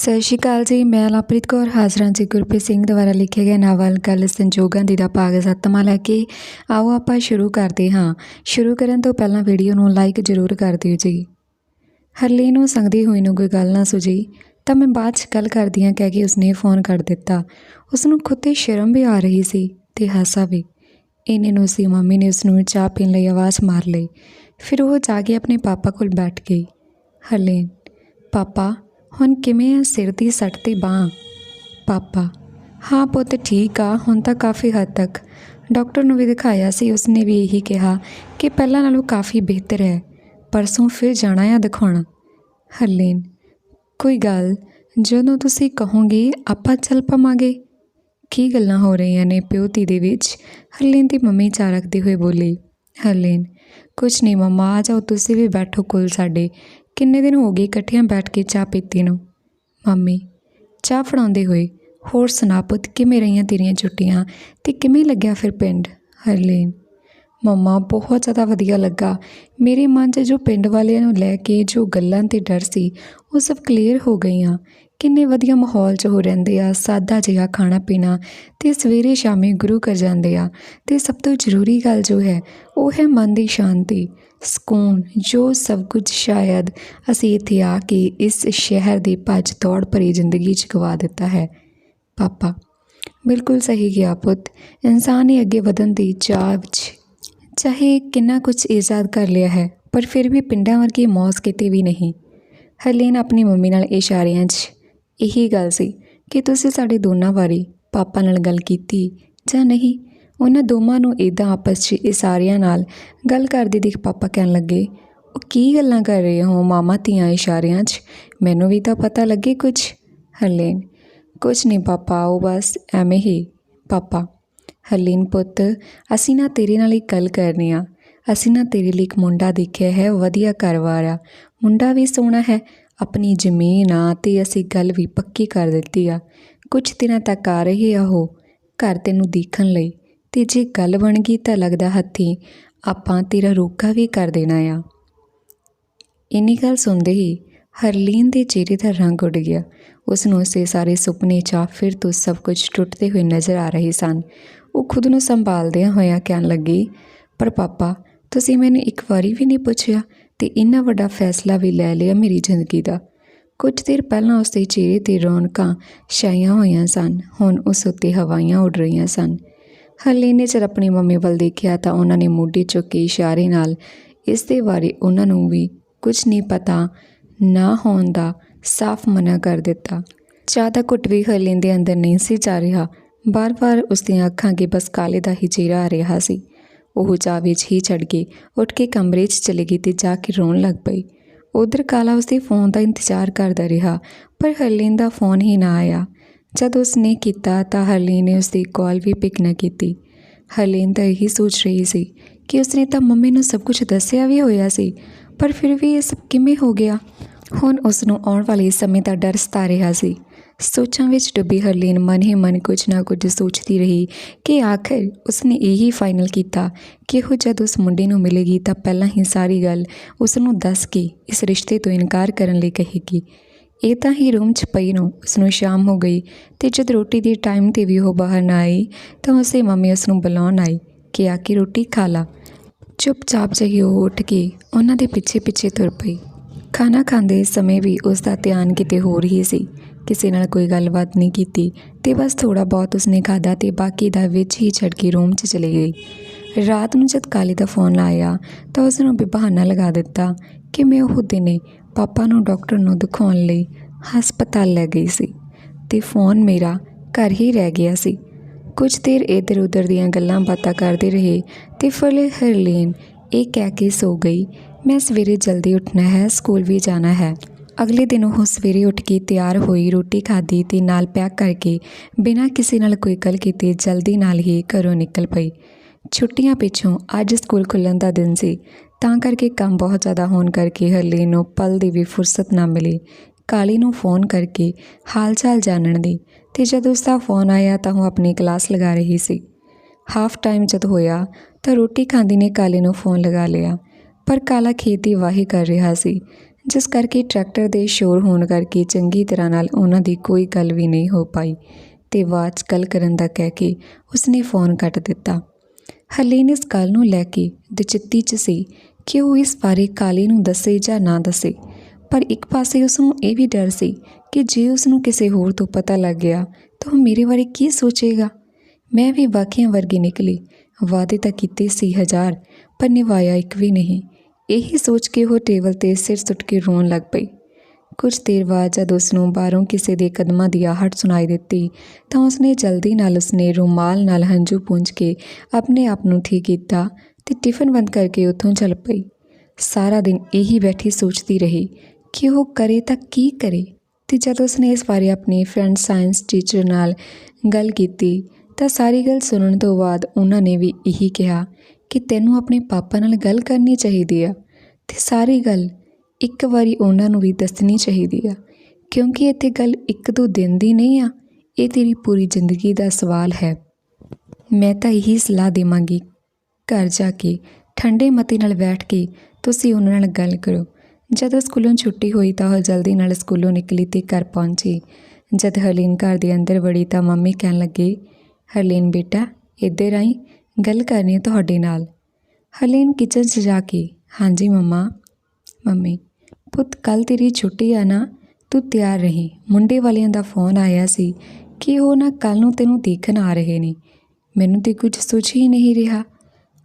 ਸਤਿ ਸ਼੍ਰੀ ਅਕਾਲ ਜੀ, ਮੈਂ ਲਵਪ੍ਰੀਤ ਕੌਰ, ਹਾਜ਼ਰਾਂ ਜੀ ਗੁਰਪ੍ਰੀਤ ਸਿੰਘ ਦੁਆਰਾ ਲਿਖਿਆ ਗਿਆ ਨਾਵਲ ਕੱਲ ਸੰਜੋਗਾਂ ਦੀ ਦਾ ਭਾਗ ਸੱਤਵਾਂ ਲੈ ਕੇ ਆਓ ਆਪਾਂ ਸ਼ੁਰੂ ਕਰਦੇ ਹਾਂ। ਸ਼ੁਰੂ ਕਰਨ ਤੋਂ ਪਹਿਲਾਂ ਵੀਡੀਓ ਨੂੰ ਲਾਈਕ ਜ਼ਰੂਰ ਕਰ ਦਿਓ ਜੀ। ਹਰਲੀ ਨੂੰ ਸੰਗਦੀ ਹੋਈ ਨੂੰ ਕੋਈ ਗੱਲ ਨਾ ਸੁਝੀ, ਤਾਂ ਮੈਂ ਬਾਅਦ 'ਚ ਗੱਲ ਕਰਦੀ ਹਾਂ ਕਹਿ ਕੇ ਉਸਨੇ ਫੋਨ ਕਰ ਦਿੱਤਾ। ਉਸ ਨੂੰ ਖੁਦ ਤੇ ਸ਼ਰਮ ਵੀ ਆ ਰਹੀ ਸੀ ਤੇ ਹਾਸਾ ਵੀ। ਇੰਨੇ ਨੂੰ ਸੀ ਮੰਮੀ ਨੇ ਉਸ ਨੂੰ ਚਾਹ ਪੀਣ ਲਈ ਆਵਾਜ਼ ਮਾਰ ਲਈ। ਫਿਰ ਉਹ ਜਾ ਕੇ ਆਪਣੇ ਪਾਪਾ ਕੋਲ ਬੈਠ ਗਈ। ਹਰਲੀਨ, ਪਾਪਾ ਹੁਣ ਕਿਵੇਂ ਆ ਸਿਰ ਦੀ ਸੱਟ ਤੇ ਬਾਂਹ? ਪਾਪਾ, ਹਾਂ ਪੁੱਤ ਠੀਕ ਆ, ਹੁਣ ਤਾਂ ਕਾਫੀ ਹੱਦ ਤੱਕ। ਡਾਕਟਰ ਨੂੰ ਵੀ ਦਿਖਾਇਆ ਸੀ, ਉਸਨੇ ਵੀ ਇਹੀ ਕਿਹਾ ਕਿ ਪਹਿਲਾਂ ਨਾਲੋਂ ਕਾਫੀ ਬਿਹਤਰ ਹੈ, ਪਰਸੋਂ ਫਿਰ ਜਾਣਾ ਆ ਦਿਖਾਉਣਾ। ਹਰਲੀਨ, ਕੋਈ ਗੱਲ, ਜਦੋਂ ਤੁਸੀਂ ਕਹੋਗੇ ਆਪਾਂ ਚੱਲ ਪਵਾਂਗੇ। ਕੀ ਗੱਲਾਂ ਹੋ ਰਹੀਆਂ ਨੇ ਪਿਓ ਧੀ ਦੇ ਵਿੱਚ? ਹਰਲੀਨ ਦੀ ਮੰਮੀ ਚਾ ਰੱਖਦੇ ਹੋਏ ਬੋਲੀ, ਹਰਲੀਨ, ਕੁਛ ਨਹੀਂ ਮਮਾ, ਆ ਜਾਓ, ਤੁਸੀਂ ਵੀ ਬੈਠੋ ਕੋਲ ਸਾਡੇ। ਕਿੰਨੇ ਦਿਨ ਹੋ ਗਏ ਇਕੱਠਿਆਂ ਬੈਠ ਕੇ ਚਾਹ ਪੀਤੀ ਨੂੰ? ਮੰਮੀ, ਚਾਹ ਫੜਾਉਂਦੇ ਹੋਏ, ਹੋਰ ਸੁਣਾ ਪੁੱਤ, ਕਿਵੇਂ ਰਹੀਆਂ ਤੇਰੀਆਂ ਛੁੱਟੀਆਂ ਤੇ ਕਿਵੇਂ ਲੱਗਿਆ ਫਿਰ ਪਿੰਡ? ਹਰਲੀਨ, ਮੰਮਾ, ਬਹੁਤ ਜ਼ਿਆਦਾ ਵਧੀਆ ਲੱਗਾ। ਮੇਰੇ ਮਨ 'ਚ ਜੋ ਪਿੰਡ ਵਾਲਿਆਂ ਨੂੰ ਲੈ ਕੇ ਜੋ ਗੱਲਾਂ ਤੇ ਡਰ ਸੀ, ਉਹ ਸਭ ਕਲੀਅਰ ਹੋ ਗਈਆਂ। ਕਿੰਨੇ ਵਧੀਆ ਮਾਹੌਲ 'ਚ ਹੋ ਰਹਿੰਦੇ ਆ, ਸਾਦਾ ਜਿਹਾ ਖਾਣਾ ਪੀਣਾ ਤੇ ਸਵੇਰੇ ਸ਼ਾਮੇ ਗੁਰੂ ਘਰ ਜਾਂਦੇ ਆ। ਤੇ ਸਭ ਤੋਂ ਜ਼ਰੂਰੀ ਗੱਲ ਜੋ ਹੈ, ਉਹ ਹੈ ਮਨ ਦੀ ਸ਼ਾਂਤੀ, ਸਕੂਨ, ਜੋ ਸਭ ਕੁਝ ਸ਼ਾਇਦ ਅਸੀਂ ਇੱਥੇ ਆ ਕੇ ਇਸ ਸ਼ਹਿਰ ਦੀ ਭੱਜ ਦੌੜ ਭਰੀ ਜ਼ਿੰਦਗੀ 'ਚ ਗਵਾ ਦਿੱਤਾ ਹੈ। ਪਾਪਾ, ਬਿਲਕੁਲ ਸਹੀ ਗਿਆ ਪੁੱਤ, ਇਨਸਾਨ ਹੀ ਅੱਗੇ ਵਧਣ ਦੀ ਚਾਹ ਵਿੱਚ ਚਾਹੇ ਕਿੰਨਾ ਕੁਝ ਈਜ਼ਾਦ ਕਰ ਲਿਆ ਹੈ, ਪਰ ਫਿਰ ਵੀ ਪਿੰਡਾਂ ਵਰਗੀ ਮੌਜ ਕਿਤੇ ਵੀ ਨਹੀਂ। ਹਰਲੀਨ ਆਪਣੀ ਮੰਮੀ ਨਾਲ ਇਸ਼ਾਰਿਆਂ 'ਚ ਇਹੀ ਗੱਲ ਸੀ ਕਿ ਤੁਸੀਂ ਸਾਡੇ ਦੋਨਾਂ ਬਾਰੇ ਪਾਪਾ ਨਾਲ ਗੱਲ ਕੀਤੀ ਜਾਂ ਨਹੀਂ। ਉਹਨਾਂ ਦੋਵਾਂ ਨੂੰ ਇਦਾਂ ਆਪਸ 'ਚ ਇਸ਼ਾਰਿਆਂ ਨਾਲ ਗੱਲ ਕਰਦੇ ਦੇਖ ਪਾਪਾ ਕਹਿਣ ਲੱਗੇ, ਉਹ ਕੀ ਗੱਲਾਂ ਕਰ ਰਹੇ ਹੋ ਮਾਮਾ ਧੀਆਂ ਇਸ਼ਾਰਿਆਂ 'ਚ? ਮੈਨੂੰ ਵੀ ਤਾਂ ਪਤਾ ਲੱਗੇ ਕੁਝ ਹਰਲੀਨ ਕੁਝ ਨਹੀਂ ਪਾਪਾ, ਉਹ ਬਸ ਐਵੇਂ ਹੀ ਪਾਪਾ। ਹਰਲੀਨ, ਪੁੱਤ, ਅਸੀਂ ਨਾ ਤੇਰੇ ਨਾਲ ਇੱਕ ਗੱਲ ਕਰਨੀ ਆ। ਅਸੀਂ ਨਾ ਤੇਰੇ ਲਈ ਇੱਕ ਮੁੰਡਾ ਦੇਖਿਆ ਹੈ ਵਧੀਆ ਘਰ ਵਾਲਾ ਮੁੰਡਾ ਵੀ ਸੋਹਣਾ ਹੈ ਆਪਣੀ ਜ਼ਮੀਨ ਆ ਤੇ ਅਸੀਂ ਗੱਲ ਵੀ ਪੱਕੀ ਕਰ ਦਿੱਤੀ ਆ। ਕੁਝ ਦਿਨਾਂ ਤੱਕ ਆ ਰਹੇ ਆ ਉਹ ਘਰ ਤੈਨੂੰ ਦੇਖਣ ਲਈ ਤੇ ਜੇ ਗੱਲ ਬਣ ਗਈ ਤਾਂ ਲੱਗਦਾ ਹੱਥੀ ਆਪਾਂ ਤੇਰਾ ਰੋਕਾ ਵੀ ਕਰ ਦੇਣਾ ਆ। ਇੰਨੀ ਗੱਲ ਸੁਣਦੇ ਹੀ ਹਰਲੀਨ ਦੇ ਚਿਹਰੇ ਦਾ ਰੰਗ ਉੱਡ ਗਿਆ। ਉਸ ਨੂੰ ਉਸੇ ਸਾਰੇ ਸੁਪਨੇ ਚਾ ਫਿਰ ਤੋਂ ਸਭ ਕੁਝ ਟੁੱਟਦੇ ਹੋਏ ਨਜ਼ਰ ਆ ਰਹੇ ਸਨ। ਉਹ ਖੁਦ ਨੂੰ ਸੰਭਾਲਦਿਆਂ ਹੋਇਆਂ ਕਹਿਣ ਲੱਗੀ, ਪਰ ਪਾਪਾ, ਤੁਸੀਂ ਮੈਨੂੰ ਇੱਕ ਵਾਰੀ ਵੀ ਨਹੀਂ ਪੁੱਛਿਆ ਤੇ ਇੰਨਾ ਵੱਡਾ ਫੈਸਲਾ ਵੀ ਲੈ ਲਿਆ ਮੇਰੀ ਜ਼ਿੰਦਗੀ ਦਾ। ਕੁਝ ਦੇਰ ਪਹਿਲਾਂ ਉਸ ਦੇ ਚਿਹਰੇ ਤੇ ਰੌਣਕਾਂ ਛਾਈਆਂ ਹੋਈਆਂ ਸਨ, ਹੁਣ ਉਸ ਉੱਤੇ ਹਵਾਈਆਂ ਉੱਡ ਰਹੀਆਂ ਸਨ। ਹਰਲੀਨ ਨੇ ਜਦ ਆਪਣੀ ਮੰਮੀ ਵੱਲ ਦੇਖਿਆ ਤਾਂ ਉਹਨਾਂ ਨੇ ਮੋਢੇ ਚੁੱਕ ਕੇ ਇਸ਼ਾਰੇ ਨਾਲ ਇਸ ਦੇ ਬਾਰੇ ਉਹਨਾਂ ਨੂੰ ਵੀ ਕੁਝ ਨਹੀਂ ਪਤਾ, ਨਾ ਹੋਣ ਦਾ ਸਾਫ਼ ਮਨਾ ਕਰ ਦਿੱਤਾ। ਜ਼ਿਆਦਾ ਕੁੱਟ ਵੀ ਹਰਲੀਨ ਦੇ ਅੰਦਰ ਨਹੀਂ ਸੀ ਜਾ ਰਿਹਾ। ਬਾਰ-ਬਾਰ ਉਸ ਦੀਆਂ ਅੱਖਾਂ ਅੱਗੇ ਬਸ ਕਾਲੇ ਦਾ ਹੀ ਚਿਹਰਾ ਆ ਰਿਹਾ ਸੀ। ਉਹ ਚਾਹ ਵਿੱਚ ਹੀ ਛੱਡ ਗਈ। ਉੱਠ ਕੇ ਕਮਰੇ 'ਚ ਚਲੀ ਗਈ ਤੇ ਜਾ ਕੇ ਰੋਣ ਲੱਗ ਪਈ। ਉਧਰ ਕਾਲਾ ਉਸਦੇ ਫੋਨ ਦਾ ਇੰਤਜ਼ਾਰ ਕਰਦਾ ਰਿਹਾ, ਪਰ ਹਰਲੀਨ ਦਾ ਫੋਨ ਹੀ ਨਾ ਆਇਆ। ਜਦ ਉਸਨੇ ਕੀਤਾ ਤਾਂ ਹਰਲੀਨ ਨੇ ਉਸਦੀ ਕਾਲ ਵੀ ਪਿਕ ਨਾ ਕੀਤੀ। ਹਰਲੀਨ ਤਾਂ ਇਹੀ ਸੋਚ ਰਹੀ ਸੀ ਕਿ ਉਸਨੇ ਤਾਂ ਮੰਮੀ ਨੂੰ ਸਭ ਕੁਝ ਦੱਸਿਆ ਵੀ ਹੋਇਆ ਸੀ, ਪਰ ਫਿਰ ਵੀ ਇਹ ਸਭ ਕਿਵੇਂ ਹੋ ਗਿਆ? ਹੁਣ ਉਸ ਨੂੰ ਆਉਣ ਵਾਲੇ ਸਮੇਂ ਦਾ ਡਰ ਸਤਾ ਰਿਹਾ ਸੀ। ਸੋਚਾਂ ਵਿੱਚ ਡੁੱਬੀ ਹਰਲੀਨ ਮਨ ਹੀ ਮਨ ਕੁਝ ਨਾ ਕੁਝ ਸੋਚਦੀ ਰਹੀ ਕਿ ਆਖਰ ਉਸਨੇ ਇਹੀ ਫਾਈਨਲ ਕੀਤਾ ਕਿ ਉਹ ਜਦ ਉਸ ਮੁੰਡੇ ਨੂੰ ਮਿਲੇਗੀ ਤਾਂ ਪਹਿਲਾਂ ਹੀ ਸਾਰੀ ਗੱਲ ਉਸ ਨੂੰ ਦੱਸ ਕੇ ਇਸ ਰਿਸ਼ਤੇ ਤੋਂ ਇਨਕਾਰ ਕਰਨ ਲਈ ਕਹੇਗੀ। ਇਹ ਤਾਂ ਹੀ ਰੂਮ 'ਚ ਪਈ ਨੂੰ ਉਸ ਨੂੰ ਸ਼ਾਮ ਹੋ ਗਈ ਤੇ ਜਦ ਰੋਟੀ ਦੇ ਟਾਈਮ ਤੇ ਵੀ ਉਹ ਬਾਹਰ ਨਾ ਆਈ ਤਾਂ ਉਸੇ ਮੰਮੀ ਉਸ ਨੂੰ ਬੁਲਾਉਣ ਆਈ ਕਿ ਆ ਕੇ ਰੋਟੀ ਖਾ ਲਾ। ਚੁੱਪਚਾਪ ਜਿਹੀ ਉਹ ਉੱਠ ਕੇ ਉਹਨਾਂ ਦੇ ਪਿੱਛੇ ਪਿੱਛੇ ਤੁਰ ਪਈ। ਖਾਣਾ ਖਾਂਦੇ ਸਮੇਂ ਵੀ ਉਸ ਦਾ ਧਿਆਨ ਕਿਤੇ ਹੋਰ ਹੀ ਸੀ। ਕਿਸੇ ਨਾਲ ਕੋਈ ਗੱਲਬਾਤ ਨਹੀਂ ਕੀਤੀ ਤੇ ਬਸ ਥੋੜਾ ਬਹੁਤ ਉਸਨੇ ਖਾਦਾ ਤੇ ਬਾਕੀ ਦਾ ਵਿੱਚ ਹੀ ਛੱਡ ਕੇ ਰੂਮ 'ਚ ਚਲੀ ਗਈ। ਰਾਤ ਨੂੰ ਜਦ ਕਾਲੀ ਦਾ ਫੋਨ ਆਇਆ ਤਾਂ ਉਸ ਨੂੰ ਵੀ ਬਹਾਨਾ ਲਗਾ ਦਿੱਤਾ ਕਿ ਮੈਂ ਉਹ ਦਿਨੇ ਪਾਪਾ ਨੂੰ ਡਾਕਟਰ ਨੂੰ ਦਿਖਾਉਣ ਲਈ ਹਸਪਤਾਲ ਲੈ ਗਈ ਸੀ ਤੇ ਫੋਨ ਮੇਰਾ ਘਰ ਹੀ ਰਹਿ ਗਿਆ ਸੀ। ਕੁਝ ਦੇਰ ਇੱਧਰ ਉੱਧਰ ਦੀਆਂ ਗੱਲਾਂ ਬਾਤਾਂ ਕਰਦੇ ਰਹੇ ਤੇ ਫਲੇ ਹਰਲੀਨ ਇਹ ਕਹਿ ਕੇ ਸੋ ਗਈ, ਮੈਂ ਸਵੇਰੇ ਜਲਦੀ ਉੱਠਣਾ ਹੈ, ਸਕੂਲ ਵੀ ਜਾਣਾ ਹੈ। ਅਗਲੇ ਦਿਨ ਉਹ ਸਵੇਰੇ ਉੱਠ ਕੇ ਤਿਆਰ ਹੋਈ ਰੋਟੀ ਖਾਧੀ ਤੇ ਨਾਲ ਪੈਕ ਕਰਕੇ ਬਿਨਾਂ ਕਿਸੇ ਨਾਲ ਕੋਈ ਗੱਲ ਕੀਤੇ ਜਲਦੀ ਨਾਲ ਹੀ ਘਰੋਂ ਨਿਕਲ ਪਈ। ਛੁੱਟੀਆਂ ਪਿੱਛੋਂ ਅੱਜ ਸਕੂਲ ਖੁੱਲ੍ਹਣ ਦਾ ਦਿਨ ਸੀ, ਤਾਂ ਕਰਕੇ ਕੰਮ ਬਹੁਤ ਜ਼ਿਆਦਾ ਹੋਣ ਕਰਕੇ ਹਰਲੀਨ ਨੂੰ ਪਲ ਦੀ ਵੀ ਫੁਰਸਤ ਨਾ ਮਿਲੀ। ਕਾਲੀ ਨੂੰ ਫੋਨ ਕਰਕੇ ਹਾਲ ਚਾਲ ਜਾਣਨ ਦੀ ਤੇ ਜਦ ਉਸ ਦਾ ਫੋਨ ਆਇਆ ਤਾਂ ਉਹ ਆਪਣੀ ਕਲਾਸ ਲਗਾ ਰਹੀ ਸੀ। ਹਾਫ ਟਾਈਮ ਜਦ ਹੋਇਆ ਤਾਂ ਰੋਟੀ ਖਾਂਦੀ ਨੇ ਕਾਲੇ ਨੂੰ ਫੋਨ ਲਗਾ ਲਿਆ, ਪਰ ਕਾਲਾ ਖੇਤੀ ਵਾਹੀ ਕਰ ਰਿਹਾ ਸੀ। ਜਿਸ ਕਰਕੇ ਟਰੈਕਟਰ ਦੇ ਸ਼ੋਰ ਹੋਣ ਕਰਕੇ ਚੰਗੀ ਤਰ੍ਹਾਂ ਨਾਲ ਉਹਨਾਂ ਦੀ ਕੋਈ ਗੱਲ ਵੀ ਨਹੀਂ ਹੋ ਪਾਈ ਤੇ ਬਾਅਦ ਗੱਲ ਕਰਨ ਦਾ ਕਹਿ ਕੇ ਉਸਨੇ ਫੋਨ ਕੱਟ ਦਿੱਤਾ। ਹਰਲੀਨ ਇਸ ਗੱਲ ਨੂੰ ਲੈ ਕੇ ਦੁਚਿੱਤੀ 'ਚ ਸੀ ਕਿ ਉਹ ਇਸ ਬਾਰੇ ਕਾਲੀ ਨੂੰ ਦੱਸੇ ਜਾਂ ਨਾ ਦੱਸੇ, ਪਰ ਇੱਕ ਪਾਸੇ ਉਸ ਨੂੰ ਇਹ ਵੀ ਡਰ ਸੀ ਕਿ ਜੇ ਉਸ ਨੂੰ ਕਿਸੇ ਹੋਰ ਤੋਂ ਪਤਾ ਲੱਗ ਗਿਆ ਤਾਂ ਉਹ ਮੇਰੇ ਬਾਰੇ ਕੀ ਸੋਚੇਗਾ? ਮੈਂ ਵੀ ਬਾਕੀਆਂ ਵਰਗੀ ਨਿਕਲੀ। ਵਾਅਦੇ ਤਾਂ ਕੀਤੇ ਸੀ ਹਜ਼ਾਰ, ਪਰ ਨਿਭਾਇਆ ਇੱਕ ਵੀ ਨਹੀਂ। ਇਹੀ ਸੋਚ ਕੇ ਉਹ ਟੇਬਲ ਤੇ ਸਿਰ ਸੁੱਟ ਕੇ ਰੋਣ ਲੱਗ ਪਈ। ਕੁਝ ਦੇਰ ਬਾਅਦ ਜਦ ਉਸ ਨੂੰ ਬਾਹਰੋਂ ਕਿਸੇ ਦੇ ਕਦਮਾਂ ਦੀ ਆਹਟ ਸੁਣਾਈ ਦਿੱਤੀ, ਤਾਂ ਉਸਨੇ ਜਲਦੀ ਨਾਲ ਉਸਨੇ ਰੁਮਾਲ ਨਾਲ ਹੰਝੂ ਪੂੰਝ ਕੇ ਆਪਣੇ ਆਪ ਨੂੰ ਠੀਕ ਕੀਤਾ ਤੇ ਟਿਫਨ ਬੰਦ ਕਰਕੇ ਉੱਥੋਂ ਚੱਲ ਪਈ। ਸਾਰਾ ਦਿਨ ਇਹੀ ਬੈਠੀ ਸੋਚਦੀ ਰਹੀ ਕਿ ਉਹ ਕਰੇ ਤਾਂ ਕੀ ਕਰੇ। ਤੇ ਜਦ ਉਸਨੇ ਇਸ ਬਾਰੇ ਆਪਣੀ ਫਰੈਂਡ ਸਾਇੰਸ ਟੀਚਰ ਨਾਲ ਗੱਲ ਕੀਤੀ, ਤਾਂ ਸਾਰੀ ਗੱਲ ਸੁਣਨ ਤੋਂ ਬਾਅਦ ਉਹਨਾਂ ਨੇ ਵੀ ਇਹੀ ਕਿਹਾ ਕਿ ਤੈਨੂੰ ਆਪਣੇ ਪਾਪਾ ਨਾਲ ਗੱਲ ਕਰਨੀ ਚਾਹੀਦੀ ਆ ਤੇ ਸਾਰੀ ਗੱਲ ਇੱਕ ਵਾਰੀ ਉਹਨਾਂ ਨੂੰ ਵੀ ਦੱਸਣੀ ਚਾਹੀਦੀ ਆ। ਕਿਉਂਕਿ ਇੱਥੇ ਗੱਲ ਇੱਕ ਦੋ ਦਿਨ ਦੀ ਨਹੀਂ ਆ, ਇਹ ਤੇਰੀ ਪੂਰੀ ਜ਼ਿੰਦਗੀ ਦਾ ਸਵਾਲ ਹੈ। ਮੈਂ ਤਾਂ ਇਹੀ ਸਲਾਹ ਦੇਵਾਂਗੀ, ਘਰ ਜਾ ਕੇ ਠੰਡੇ ਮਤੇ ਨਾਲ ਬੈਠ ਕੇ ਤੁਸੀਂ ਉਹਨਾਂ ਨਾਲ ਗੱਲ ਕਰੋ। ਜਦੋਂ ਸਕੂਲੋਂ ਛੁੱਟੀ ਹੋਈ ਤਾਂ ਉਹ ਜਲਦੀ ਨਾਲ ਸਕੂਲੋਂ ਨਿਕਲੀ ਤੇ ਘਰ ਪਹੁੰਚੀ। ਜਦ ਹਰਲੀਨ ਘਰ ਦੇ ਅੰਦਰ ਵੜੀ ਤਾਂ ਮੰਮੀ ਕਹਿਣ ਲੱਗੇ, ਹਰਲੀਨ ਬੇਟਾ, ਇੱਧਰ ਆਈ ਗੱਲ ਕਰਨੀ ਹੈ ਤੁਹਾਡੇ ਨਾਲ। ਹਰਲੀਨ ਕਿਚਨ 'ਚ ਜਾ ਕੇ, ਹਾਂਜੀ ਮੰਮਾ। ਮੰਮੀ, ਪੁੱਤ ਕੱਲ ਤੇਰੀ ਛੁੱਟੀ ਆ ਨਾ, ਤੂੰ ਤਿਆਰ ਰਹੀ। ਮੁੰਡੇ ਵਾਲਿਆਂ ਦਾ ਫੋਨ ਆਇਆ ਸੀ ਕਿ ਉਹ ਨਾ ਕੱਲ ਨੂੰ ਤੈਨੂੰ ਦੇਖਣ ਆ ਰਹੇ ਨੇ। ਮੈਨੂੰ ਤੇ ਕੁਝ ਸੋਚ ਹੀ ਨਹੀਂ ਰਿਹਾ।